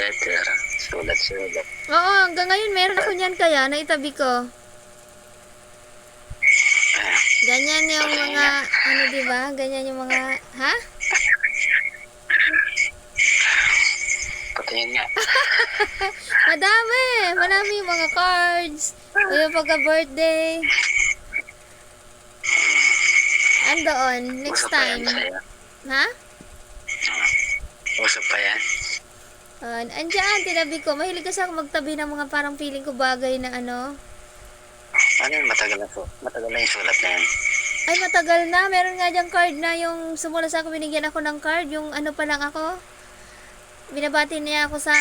letter, sulat-sulat. Oo, hanggang ngayon meron ako niyan kaya, naitabi ko. Ganyan yung mga, ano di ba? Ganyan yung mga, ha? patingin nga. Madami! Madami yung mga cards. O yung pagka-birthday. Andoon, next pa yan time. sa'yo. Ha? Uso pa yan. Uh, andyan, tinabi ko. Mahilig kasi ako magtabi ng mga parang feeling ko bagay na ano. Ano yun, matagal na po. Matagal na yung sulat na yan. Ay, matagal na. Meron nga diyang card na yung sumula sa ako, binigyan ako ng card. Yung ano pa lang ako. Binabati niya ako sa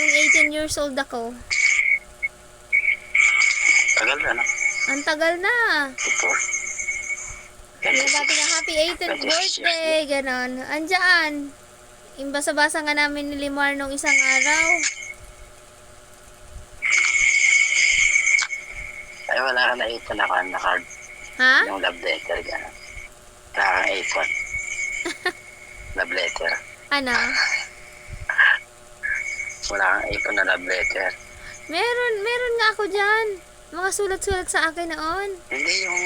yung 18 years old ako. Tagal na, no? Ang tagal na. Before. Binabati niya happy 18th birthday. Ganon. Andyan. Imbasa-basa nga namin ni Limar nung isang araw. Ay, wala ka na ipon ako na card. Ha? Yung love letter, gano'n. Wala kang ipon. love letter. Ano? Wala kang ipon na love letter. Meron, meron nga ako dyan. Mga sulat-sulat sa akin noon. Hindi yung...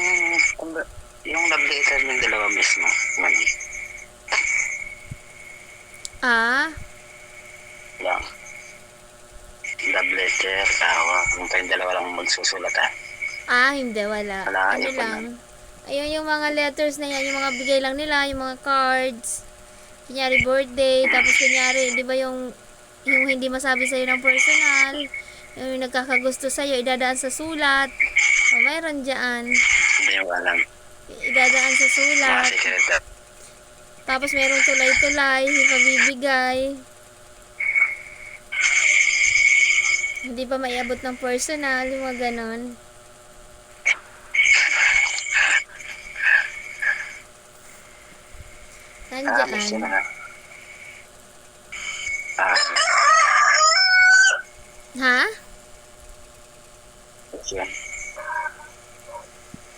Yung love letter ng dalawa mismo. Ganun. Ah? Lang. Love letter, tawa. Kung kayong dalawa lang magsusulat ha. Ah, hindi, wala. Wala, ano pa lang. Ayun yung mga letters na yan, yung mga bigay lang nila, yung mga cards. Kunyari birthday, tapos kunyari, di ba yung, yung hindi masabi sa'yo ng personal, yung nagkakagusto sa'yo, idadaan sa sulat. O, mayroon dyan. Hindi mo alam. Idadaan sa Mga sulat. secret. Tapos merong tulay-tulay, ipabibigay. Hindi pa maiabot ng personal, yung mga ganon. Miss yun Nandyan. na. Ah, Ha?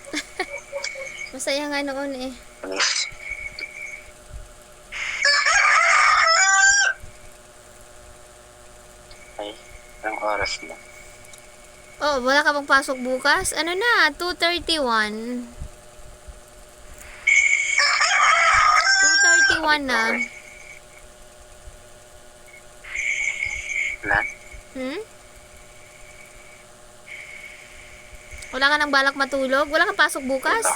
Masaya nga noon eh. Ay, ang oras na. Oh, wala ka bang pasok bukas? Ano na? 2.31. 2.31 na. Wala? Hmm? Wala ka nang balak matulog? Wala kang pasok bukas?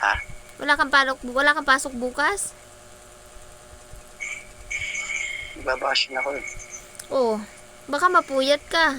Ha? Wala kang pasok, wala kang pasok bukas? Babakasyon ako eh. Oh, baka mapuyat ka.